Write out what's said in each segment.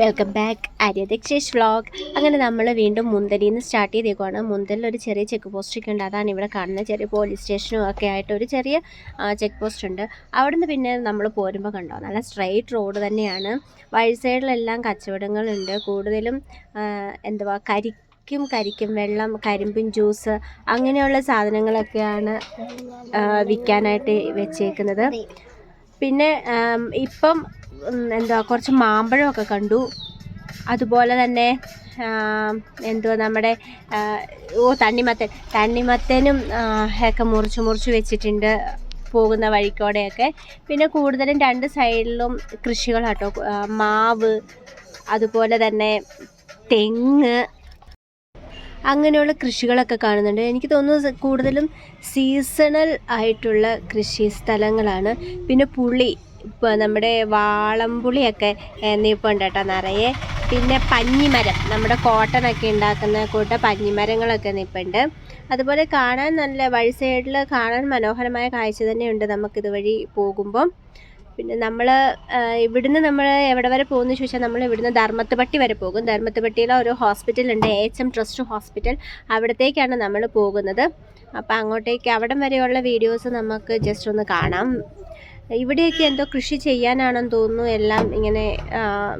Welcome back ആര്യദക്ഷേഷ് vlog അങ്ങനെ നമ്മൾ വീണ്ടും മുന്തലിൽ നിന്ന് സ്റ്റാർട്ട് ചെയ്തേക്കുവാണ്. മുന്തലിൽ ഒരു ചെറിയ ചെക്ക് പോസ്റ്റ് ഒക്കെ ഉണ്ട്. അതാണ് ഇവിടെ കാണുന്നത്. ചെറിയ പോലീസ് സ്റ്റേഷനും ഒക്കെ ആയിട്ട് ഒരു ചെറിയ ചെക്ക് പോസ്റ്റ് ഉണ്ട്. അവിടുന്ന് പിന്നെ നമ്മൾ പോരുമ്പോൾ കണ്ടോ? നല്ല സ്ട്രൈറ്റ് റോഡ് തന്നെയാണ്. വഴി സൈഡിലെല്ലാം കച്ചവടങ്ങളുണ്ട്. കൂടുതലും എന്തുവാ കരിക്കും കരിക്കും വെള്ളം കരിമ്പിൻ ജ്യൂസ് അങ്ങനെയുള്ള സാധനങ്ങളൊക്കെയാണ് വിൽക്കാനായിട്ട് വെച്ചേക്കുന്നത്. പിന്നെ ഇപ്പം എന്താ കുറച്ച് മാമ്പഴമൊക്കെ കണ്ടു. അതുപോലെ തന്നെ എന്തുവാ നമ്മുടെ ഓ തണ്ണിമത്തൻ. തണ്ണിമത്തനും ഒക്കെ മുറിച്ച് മുറിച്ച് വെച്ചിട്ടുണ്ട് പോകുന്ന വഴിക്കോടെയൊക്കെ. പിന്നെ കൂടുതലും രണ്ട് സൈഡിലും കൃഷികളാട്ടോ. മാവ് അതുപോലെ തന്നെ തെങ്ങ് അങ്ങനെയുള്ള കൃഷികളൊക്കെ കാണുന്നുണ്ട്. എനിക്ക് തോന്നുന്നു കൂടുതലും സീസണൽ ആയിട്ടുള്ള കൃഷി സ്ഥലങ്ങളാണ്. പിന്നെ പുളി ഇപ്പോൾ നമ്മുടെ വാളംപുളിയൊക്കെ നിൽപ്പുണ്ട് കേട്ടോ നിറയെ. പിന്നെ പഞ്ഞിമരം നമ്മുടെ കോട്ടനൊക്കെ ഉണ്ടാക്കുന്ന കൂട്ട പഞ്ഞിമരങ്ങളൊക്കെ നിൽപ്പുണ്ട് അതുപോലെ കാണാൻ നല്ല വഴി സൈഡിൽ കാണാൻ മനോഹരമായ കാഴ്ച തന്നെയുണ്ട് നമുക്കിതുവഴി പോകുമ്പം. പിന്നെ നമ്മൾ ഇവിടുന്ന് നമ്മൾ എവിടെ വരെ പോകുന്നു ചോദിച്ചാൽ നമ്മൾ ഇവിടുന്ന് ധർമ്മത്തുപട്ടി വരെ പോകും. ധർമ്മത്തുപട്ടിയിലെ ഒരു ഹോസ്പിറ്റലുണ്ട് എച്ച് എം ട്രസ്റ്റ് ഹോസ്പിറ്റൽ അവിടത്തേക്കാണ് നമ്മൾ പോകുന്നത്. അപ്പോൾ അങ്ങോട്ടേക്ക് അവിടം വരെയുള്ള വീഡിയോസ് നമുക്ക് ജസ്റ്റ് ഒന്ന് കാണാം. ഇവിടെയൊക്കെ എന്തോ കൃഷി ചെയ്യാനാണെന്ന് തോന്നുന്നു. എല്ലാം ഇങ്ങനെ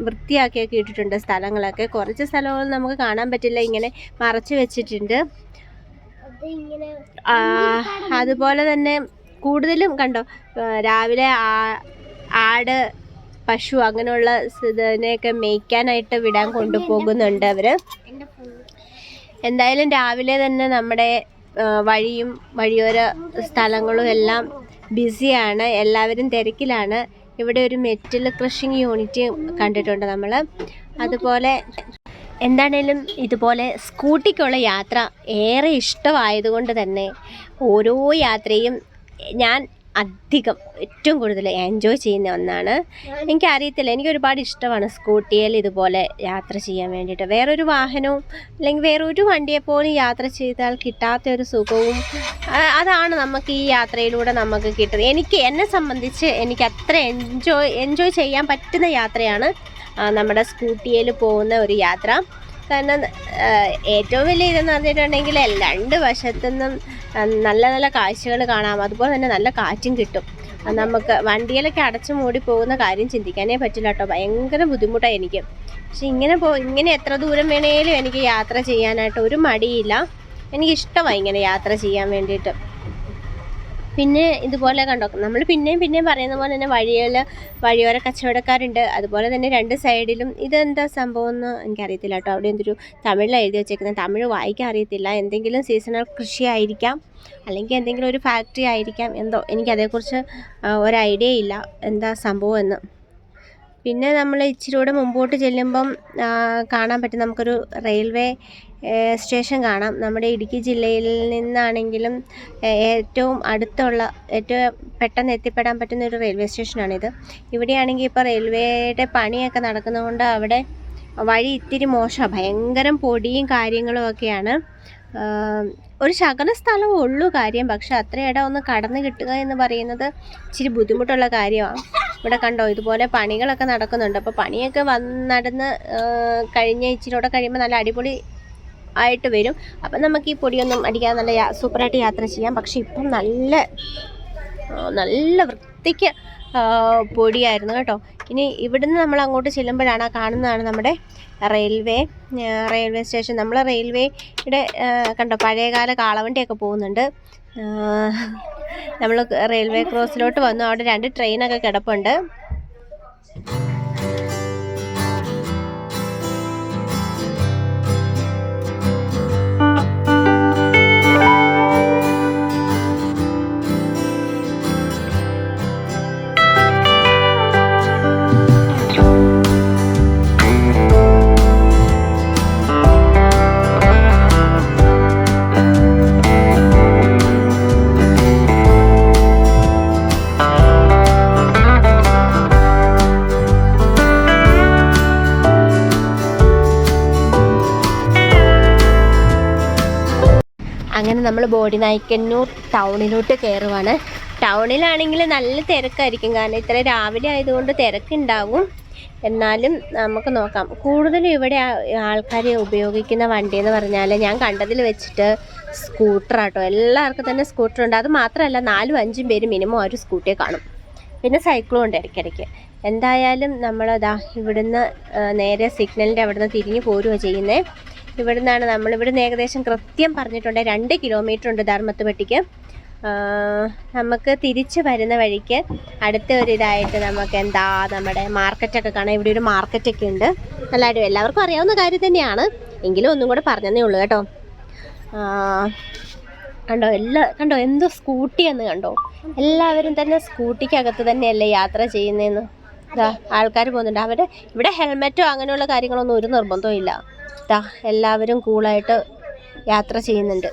വൃത്തിയാക്കിയൊക്കെ ഇട്ടിട്ടുണ്ട് സ്ഥലങ്ങളൊക്കെ. കുറച്ച് സ്ഥലങ്ങൾ നമുക്ക് കാണാൻ പറ്റില്ല. ഇങ്ങനെ മറച്ചു വെച്ചിട്ടുണ്ട്. അതുപോലെ തന്നെ കൂടുതലും കണ്ടോ രാവിലെ ആട് പശു അങ്ങനെയുള്ള ഇതിനെയൊക്കെ മേയ്ക്കാനായിട്ട് വിടാൻ കൊണ്ടുപോകുന്നുണ്ട് അവർ എന്തായാലും രാവിലെ തന്നെ നമ്മുടെ വഴിയും വഴിയോര സ്ഥലങ്ങളും എല്ലാം ബിസിയാണ്. എല്ലാവരും തിരക്കിലാണ്. ഇവിടെ ഒരു മെറ്റൽ ക്രഷിങ് യൂണിറ്റ് കണ്ടിട്ടുണ്ട് നമ്മൾ അതുപോലെ എന്താണേലും ഇതുപോലെ സ്കൂട്ടിക്കുള്ള യാത്ര ഏറെ ഇഷ്ടമായതുകൊണ്ട് തന്നെ ഓരോ യാത്രയും ഞാൻ അധികം ഏറ്റവും കൂടുതൽ എൻജോയ് ചെയ്യുന്ന ഒന്നാണ്. എനിക്കറിയത്തില്ല എനിക്ക് ഒരുപാട് ഇഷ്ടമാണ് സ്കൂട്ടിയിൽ ഇതുപോലെ യാത്ര ചെയ്യാൻ വേണ്ടിയിട്ട്. വേറൊരു വാഹനവും അല്ലെങ്കിൽ വേറൊരു വണ്ടിയെ പോലും യാത്ര ചെയ്താൽ കിട്ടാത്ത ഒരു സുഖവും അതാണ് നമുക്ക് ഈ യാത്രയിലൂടെ നമുക്ക് കിട്ടുന്നത്. എനിക്ക് എന്നെ സംബന്ധിച്ച് എനിക്ക് അത്ര എൻജോയ് എൻജോയ് ചെയ്യാൻ പറ്റുന്ന യാത്രയാണ് നമ്മുടെ സ്കൂട്ടിയിൽ പോകുന്ന ഒരു യാത്ര. കാരണം ഏറ്റവും വലിയ ഇതെന്ന് പറഞ്ഞിട്ടുണ്ടെങ്കിൽ രണ്ട് വശത്തുനിന്നും നല്ല നല്ല കാഴ്ചകൾ കാണാം. അതുപോലെ തന്നെ നല്ല കാറ്റും കിട്ടും. നമുക്ക് വണ്ടിയിലൊക്കെ അടച്ചു മൂടി പോകുന്ന കാര്യം ചിന്തിക്കാനേ പറ്റില്ല കേട്ടോ. ഭയങ്കര ബുദ്ധിമുട്ടാണ് എനിക്ക്. പക്ഷെ ഇങ്ങനെ പോ ഇങ്ങനെ എത്ര ദൂരം വേണേലും എനിക്ക് യാത്ര ചെയ്യാനായിട്ട് ഒരു മടിയില്ല. എനിക്കിഷ്ടമായി ഇങ്ങനെ യാത്ര ചെയ്യാൻ വേണ്ടിയിട്ട്. പിന്നെ ഇതുപോലെ കണ്ടോ നമ്മൾ പിന്നെയും പിന്നെയും പറയുന്ന പോലെ തന്നെ വഴിയിൽ വഴിയോര കച്ചവടക്കാരുണ്ട്. അതുപോലെ തന്നെ രണ്ട് സൈഡിലും ഇതെന്താ സംഭവം എന്ന് എനിക്കറിയത്തില്ല കേട്ടോ. അവിടെ എന്തൊരു തമിഴിലാണ് എഴുതി വെച്ചേക്കുന്നത് തമിഴ് വായിക്കാൻ അറിയത്തില്ല. എന്തെങ്കിലും സീസണൽ കൃഷി ആയിരിക്കാം അല്ലെങ്കിൽ എന്തെങ്കിലും ഒരു ഫാക്ടറി ആയിരിക്കാം എന്തോ. എനിക്കതേക്കുറിച്ച് ഒരു ഐഡിയ ഇല്ല എന്താ സംഭവം എന്ന് പിന്നെ നമ്മൾ ഇച്ചിരി കൂടെ മുമ്പോട്ട് ചെല്ലുമ്പം കാണാൻ പറ്റും. നമുക്കൊരു റെയിൽവേ സ്റ്റേഷൻ കാണാം. നമ്മുടെ ഇടുക്കി ജില്ലയിൽ നിന്നാണെങ്കിലും ഏറ്റവും അടുത്തുള്ള ഏറ്റവും പെട്ടെന്ന് എത്തിപ്പെടാൻ പറ്റുന്ന ഒരു റെയിൽവേ സ്റ്റേഷനാണിത്. ഇവിടെയാണെങ്കിൽ ഇപ്പോൾ റെയിൽവേയുടെ പണിയൊക്കെ നടക്കുന്നതുകൊണ്ട് അവിടെ വഴി ഇത്തിരി മോശമാണ് ഭയങ്കരം പൊടിയും കാര്യങ്ങളും ഒക്കെയാണ്. ഒരു ശകല സ്ഥലമേ ഉള്ളൂ കാര്യം. പക്ഷെ അത്ര ഇടം ഒന്ന് കടന്നു കിട്ടുക എന്ന് പറയുന്നത് ഇച്ചിരി ബുദ്ധിമുട്ടുള്ള കാര്യമാണ് ഇവിടെ കണ്ടോ ഇതുപോലെ പണികളൊക്കെ നടക്കുന്നുണ്ട്. അപ്പോൾ പണിയൊക്കെ വന്ന് നടന്ന് കഴിഞ്ഞ ഇച്ചിരിയോടെ കഴിയുമ്പോൾ നല്ല അടിപൊളി ആയിട്ട് വരും. അപ്പം നമുക്ക് ഈ പൊടിയൊന്നും അടിക്കാതെ നല്ല സൂപ്പറായിട്ട് യാത്ര ചെയ്യാം. പക്ഷേ ഇപ്പം നല്ല നല്ല വൃത്തിക്ക് പൊടിയായിരുന്നു കേട്ടോ. ഇനി ഇവിടുന്ന് നമ്മൾ അങ്ങോട്ട് ചെല്ലുമ്പോഴാണ് ആ കാണുന്നതാണ് നമ്മുടെ റെയിൽവേ റെയിൽവേ സ്റ്റേഷൻ. നമ്മൾ റെയിൽവേയുടെ കണ്ടോ പഴയകാല കാളവണ്ടിയൊക്കെ പോകുന്നുണ്ട്. നമ്മൾ റെയിൽവേ ക്രോസിലോട്ട് വന്നു. അവിടെ രണ്ട് ട്രെയിനൊക്കെ കിടപ്പുണ്ട്. അങ്ങനെ നമ്മൾ ബോഡി നായ്ക്കന്നൂർ ടൗണിലോട്ട് കയറുവാണ്. ടൗണിലാണെങ്കിൽ നല്ല തിരക്കായിരിക്കും. കാരണം ഇത്ര രാവിലെ ആയതുകൊണ്ട് തിരക്കുണ്ടാവും. എന്നാലും നമുക്ക് നോക്കാം. കൂടുതലും ഇവിടെ ആൾക്കാർ ഉപയോഗിക്കുന്ന വണ്ടി എന്ന് പറഞ്ഞാൽ ഞാൻ കണ്ടതിൽ വെച്ചിട്ട് സ്കൂട്ടറാട്ടോ എല്ലാവർക്കും തന്നെ സ്കൂട്ടർ ഉണ്ട്. അത് മാത്രമല്ല നാലും അഞ്ചും പേര് മിനിമം ഒരു സ്കൂട്ടിയെ കാണും. പിന്നെ സൈക്കിളും ഉണ്ട് ഇടയ്ക്കിടയ്ക്ക്. എന്തായാലും നമ്മളതാ ഇവിടുന്ന് നേരെ സിഗ്നലിന്റെ അവിടുന്ന് തിരിഞ്ഞ് പോരുകയാണ് ചെയ്യുന്നത് ഇവിടുന്നാണ് നമ്മൾ ഇവിടുന്ന് ഏകദേശം കൃത്യം പറഞ്ഞിട്ടുണ്ട് രണ്ട് കിലോമീറ്റർ ഉണ്ട് ധർമ്മത്തുപെട്ടിക്ക്. നമുക്ക് തിരിച്ച് വരുന്ന വഴിക്ക് അടുത്ത ഒരു ഇതായിട്ട് നമുക്ക് എന്താ നമ്മുടെ മാർക്കറ്റൊക്കെ കാണാം. ഇവിടെ ഒരു മാർക്കറ്റൊക്കെ ഉണ്ട്. നല്ലതായിട്ട് എല്ലാവർക്കും അറിയാവുന്ന കാര്യം തന്നെയാണ്. എങ്കിലും ഒന്നും കൂടെ പറഞ്ഞതേ ഉള്ളൂ കേട്ടോ. കണ്ടോ എല്ലാ കണ്ടോ എന്തോ സ്കൂട്ടിയെന്ന് കണ്ടോ? എല്ലാവരും തന്നെ സ്കൂട്ടിക്കകത്ത് തന്നെയല്ലേ യാത്ര ചെയ്യുന്നതെന്ന് ആൾക്കാർ പോകുന്നുണ്ട്. അവർ ഇവിടെ ഹെൽമെറ്റോ അങ്ങനെയുള്ള കാര്യങ്ങളൊന്നും ഒരു നിർബന്ധവും ഇല്ല എല്ലാവരും കൂളായിട്ട് യാത്ര ചെയ്യുന്നുണ്ട്.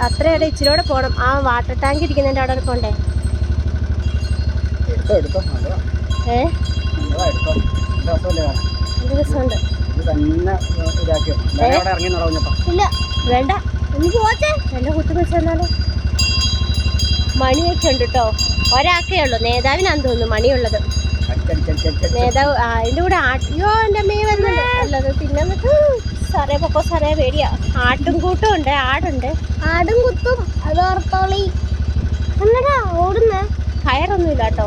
പക്ഷെ ഇച്ചിരി കൂടെ പോണം. ആ വാട്ടർ ടാങ്ക് ഇരിക്കുന്നതിന്റെ അവിടെ പോണ്ടേ? ഏ? രസമുണ്ട്. ഇല്ല വേണ്ട. എനിക്ക് പോച്ചേ എന്നെ കുത്തി മണിയൊക്കെ ഉണ്ട് കേട്ടോ ഒരാക്കേ ഉള്ളൂ. നേതാവിനാന്ന് തോന്നുന്നു മണിയുള്ളത്. നേതാവ് ആ, അതിന്റെ കൂടെ ആട്ടിയോ എന്റെ അമ്മയെ വരുന്നുണ്ട്. അല്ലത് പിന്നെ പൊക്കോ സാറേ പേടിയാ ആട്ടും കൂട്ടും ഉണ്ട് ആടുണ്ട്. ആടും കുത്തും അത് ഓർത്തോളി എന്നടാ ഓടുന്ന? കയറൊന്നും ഇല്ല കേട്ടോ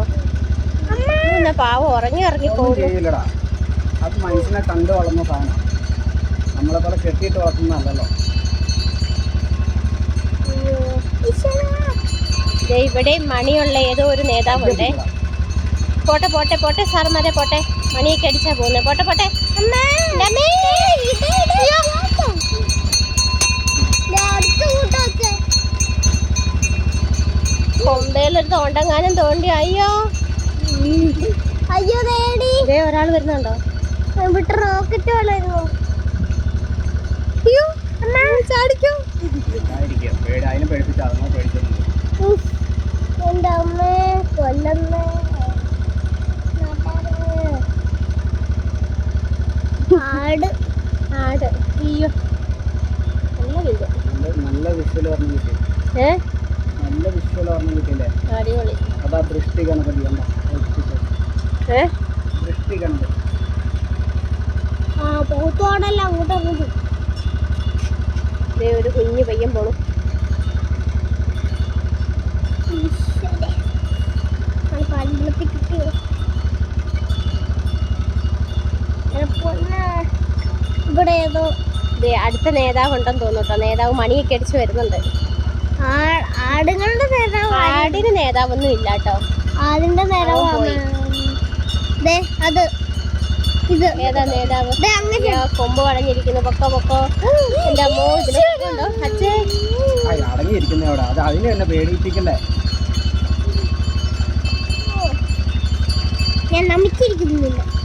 പിന്നെ ഉറങ്ങി ഇറങ്ങി പോകും അത് മനുഷ്യനെ കണ്ടു നമ്മളെ പോലെ ഇവിടെ മണിയുള്ള ഏതോ ഒരു നേതാവുണ്ടേ. പോട്ടെ പോട്ടെ പോട്ടെ സാറുമാരെ പോട്ടെ. മണിയൊക്കെ അടിച്ചാ പോകുന്നത് പോട്ടെ പോട്ടെ. കൊമ്പയിലൊരു തോണ്ടങ്ങാനും തോണ്ടി. അയ്യോ. അയ്യോ നേടി ഇതേ ഒരാൾ വരുന്നുണ്ടോ? വിട്ട് റോക്കറ്റ് വളരുന്നു അയ്യോ അമ്മേ, ചാടിക്കോ. എന്റെ അമ്മ കൊല്ലമ്മേ ആട് ആട് അയ്യോ നല്ല വലുത് നല്ല നല്ല വിഷ്വൽ പറഞ്ഞു കിട്ടി ഏ നല്ല വിഷ്വൽ പറഞ്ഞു കിട്ടിയില്ലേ അടിപൊളി അതാ ദൃഷ്ടി ഗണപതി കണ്ടോ ഏ ദൃഷ്ടി ഗണപതി ആ പോത്തോടല്ല അങ്ങോട്ട് ഇറങ്ങി ദേ ഒരു കുഞ്ഞു പയ്യൻ പോണു കണ്ണിലത്തി കിട്ടിയോ ഇവിടെ ഏതോ ദേ അടുത്ത നേതാവ് ഉണ്ടെന്ന് തോന്നുന്നു കേട്ടോ നേതാവ് മണിയൊക്കെ അടിച്ച് വരുന്നുണ്ട്. ആ- ആടുകളുടെ നേതാവ് ആടിന് നേതാവൊന്നും ഇല്ല കേട്ടോ ആടിന്റെ നേതാവ് ദേ അത് ഇത്. ഏതാ നേതാവ്? കൊമ്പ് വളഞ്ഞിരിക്കുന്നു. പൊക്കോ പൊക്കോ. എന്റെ അമ്മോ അച്ഛേ. അവിടെ. അത് അതിനെ തന്നെ പേടിപ്പിക്കണ്ടേ? ഞാൻ നമിച്ചിരിക്കുന്നില്ല.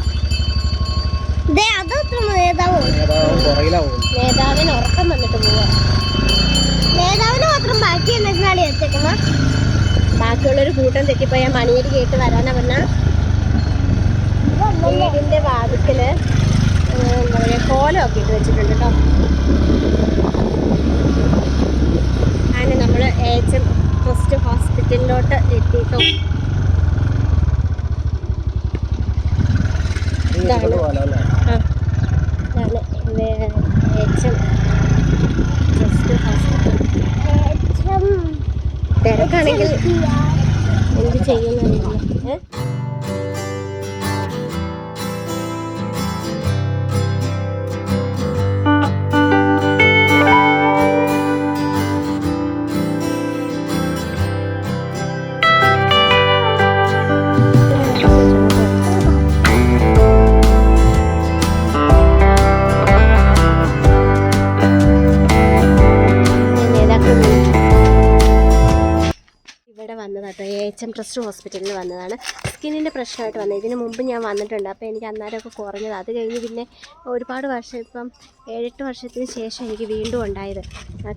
നേതാവിന് ഉറക്കം വന്നിട്ട് പോവാ. നേതാവിന് മാത്രം ബാക്കി എന്തെങ്കിലും വെച്ചേക്കുന്ന ബാക്കിയുള്ളൊരു കൂട്ടം തെറ്റിപ്പോയാ മണിയേരി കേട്ട് വരാനാ പറഞ്ഞ വീടിന്റെ വാതിക്കൽ എന്താ പറയാ കോലമൊക്കെ ഇട്ട് വെച്ചിട്ടുണ്ട് കേട്ടോ അങ്ങനെ നമ്മൾ ഏച്ചം ഫസ്റ്റ് ഹോസ്പിറ്റലിലോട്ട് എത്തിയിട്ടോ. ഇതാണ്. ഇതാണ് എച്ച് എം ട്രസ്റ്റ് ഹോസ്പിറ്റൽ തിരക്കാണെങ്കിൽ എന്ത് ചെയ്യുന്നറിയില്ല. വന്നതാട്ടോ എ എച്ച് എം ട്രസ്റ്റ് ഹോസ്പിറ്റലിൽ വന്നതാണ്. സ്കിന്നിന്റെ പ്രശ്നമായിട്ട് വന്നത്. ഇതിന് മുമ്പ് ഞാൻ വന്നിട്ടുണ്ട്. അപ്പോൾ എനിക്ക് അന്നേരമൊക്കെ കുറഞ്ഞത് അത് കഴിഞ്ഞ് പിന്നെ ഒരുപാട് വർഷം ഇപ്പം ഏഴെട്ട് വർഷത്തിന് ശേഷം എനിക്ക് വീണ്ടും ഉണ്ടായത്.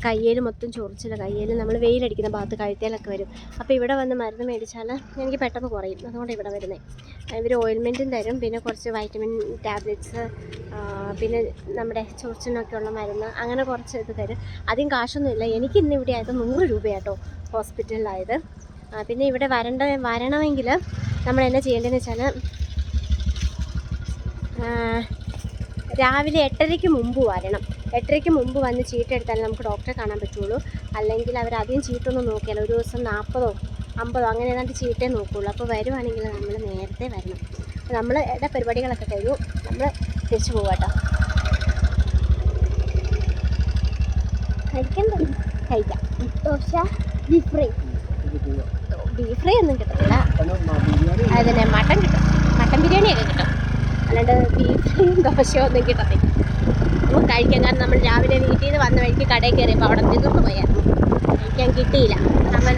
കയ്യിൽ മൊത്തം ചൊറിച്ചില്ല കയ്യിൽ നമ്മൾ വെയിലടിക്കുന്ന ഭാഗത്ത് കഴുത്തേലൊക്കെ വരും. അപ്പോൾ ഇവിടെ വന്ന് മരുന്ന് മേടിച്ചാൽ എനിക്ക് പെട്ടെന്ന് കുറയും. അതുകൊണ്ട് ഇവിടെ വരുന്നത്. ഇവർ ഓയിൽമെന്റും തരും. പിന്നെ കുറച്ച് വൈറ്റമിൻ ടാബ്ലറ്റ്സ് പിന്നെ നമ്മുടെ ചൊറിച്ചിനൊക്കെ ഉള്ള മരുന്ന് അങ്ങനെ കുറച്ച് ഇത് തരും. അധികം കാശൊന്നുമില്ല. എനിക്ക് ഇന്ന് ഇവിടെ ആയത് നൂറ് രൂപയാട്ടോ ഹോസ്പിറ്റലിലായത്. പിന്നെ ഇവിടെ വരണ്ട വരണമെങ്കിൽ നമ്മൾ എന്നാ ചെയ്യേണ്ടതെന്ന് വെച്ചാൽ രാവിലെ എട്ടരയ്ക്ക് മുമ്പ് വരണം. എട്ടരയ്ക്ക് മുമ്പ് വന്ന് ചീട്ടെടുത്താലേ നമുക്ക് ഡോക്ടറെ കാണാൻ പറ്റുള്ളൂ. അല്ലെങ്കിൽ അവർ അധികം ചീട്ടൊന്നും നോക്കിയാൽ ഒരു ദിവസം നാൽപ്പതോ അമ്പതോ അങ്ങനെ ഏതാണ്ട് ചീട്ടേ നോക്കുള്ളൂ. അപ്പോൾ വരുവാണെങ്കിൽ നമ്മൾ നേരത്തെ വരണം. നമ്മൾ ഇട പരിപാടികളൊക്കെ കഴിഞ്ഞു. നമ്മൾ തിരിച്ചു പോവാട്ടോ കഴിക്കണ്ട കഴിക്കാം. ദോശ പോവാ. ബീഫ് ഫ്രൈ ഒന്നും കിട്ടത്തില്ല. അതിന് മട്ടൻ കിട്ടും. മട്ടൻ ബിരിയാണിയൊക്കെ കിട്ടും. അല്ലാണ്ട് ബീഫ് ഫ്രൈയും ദോശയും ഒന്നും കിട്ടത്തില്ല. നമുക്ക് കഴിക്കാൻ കാരണം നമ്മൾ രാവിലെ വീട്ടിൽ നിന്ന് വന്ന വഴിക്ക് കടയിൽ കയറിയപ്പോൾ അവിടെ തീർന്നു പോയായിരുന്നു. കഴിക്കാൻ കിട്ടിയില്ല. നമ്മൾ